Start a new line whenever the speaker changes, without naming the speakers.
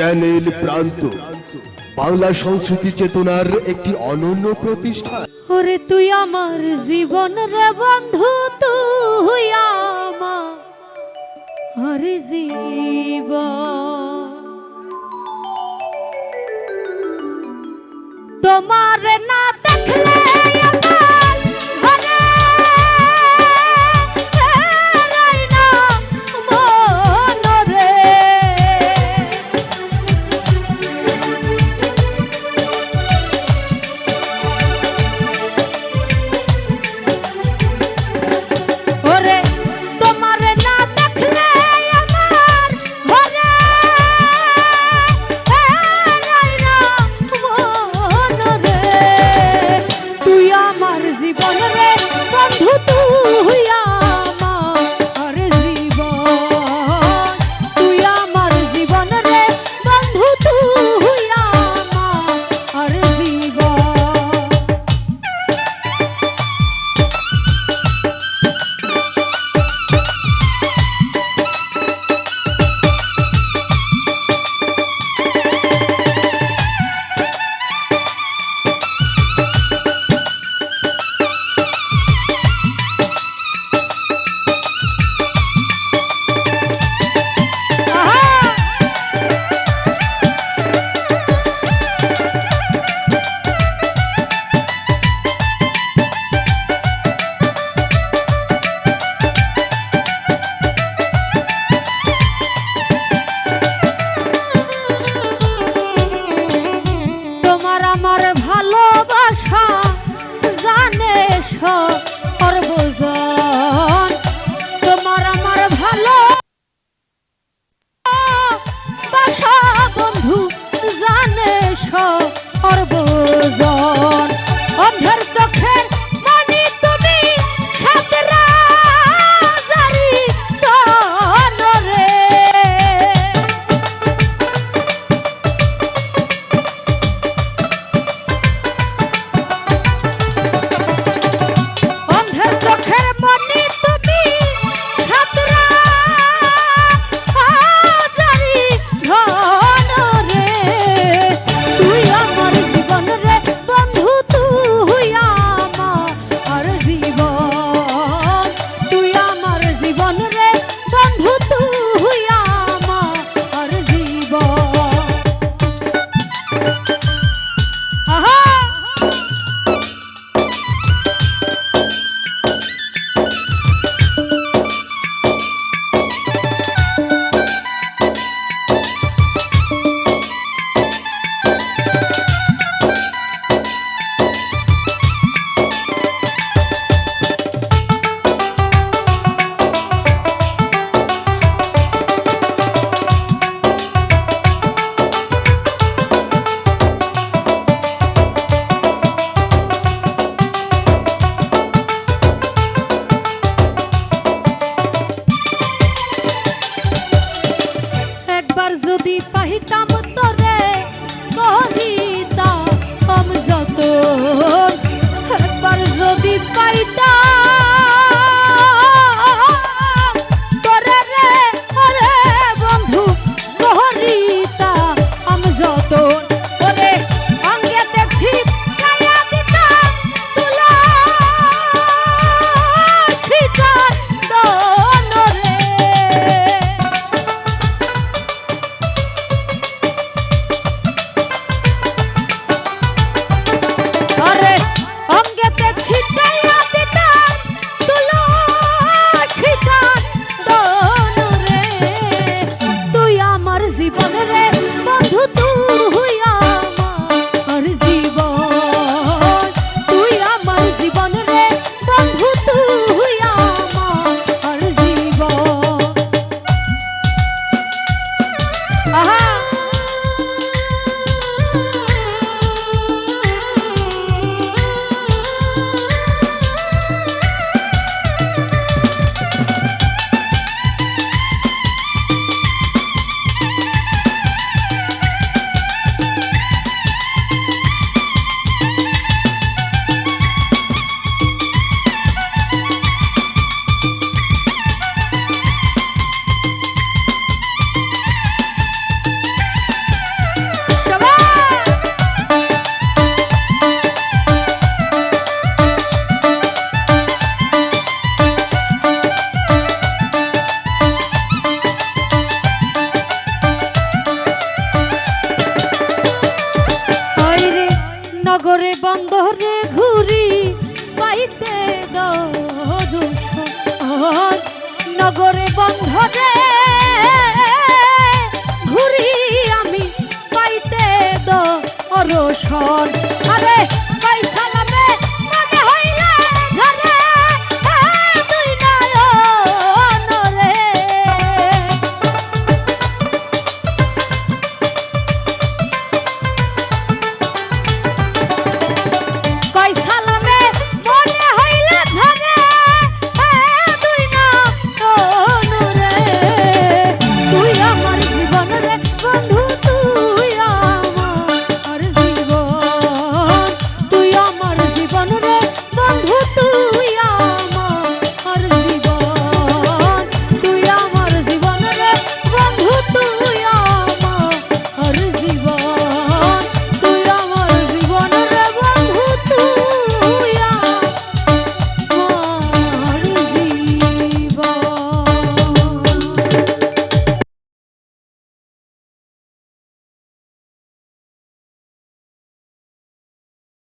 Channel প্রান্ত। বাংলা সংস্কৃতি চেতনার একটি অনন্য প্রতিষ্ঠান।
ওরে তুই আমার জীবন রে বন্ধু, তুই আমার জীবন। তোমার না দেখলে ও নগরে বন্দরে ঘুরি পাইতে দুঃখ। নগরে বন্ধরে ঘুরি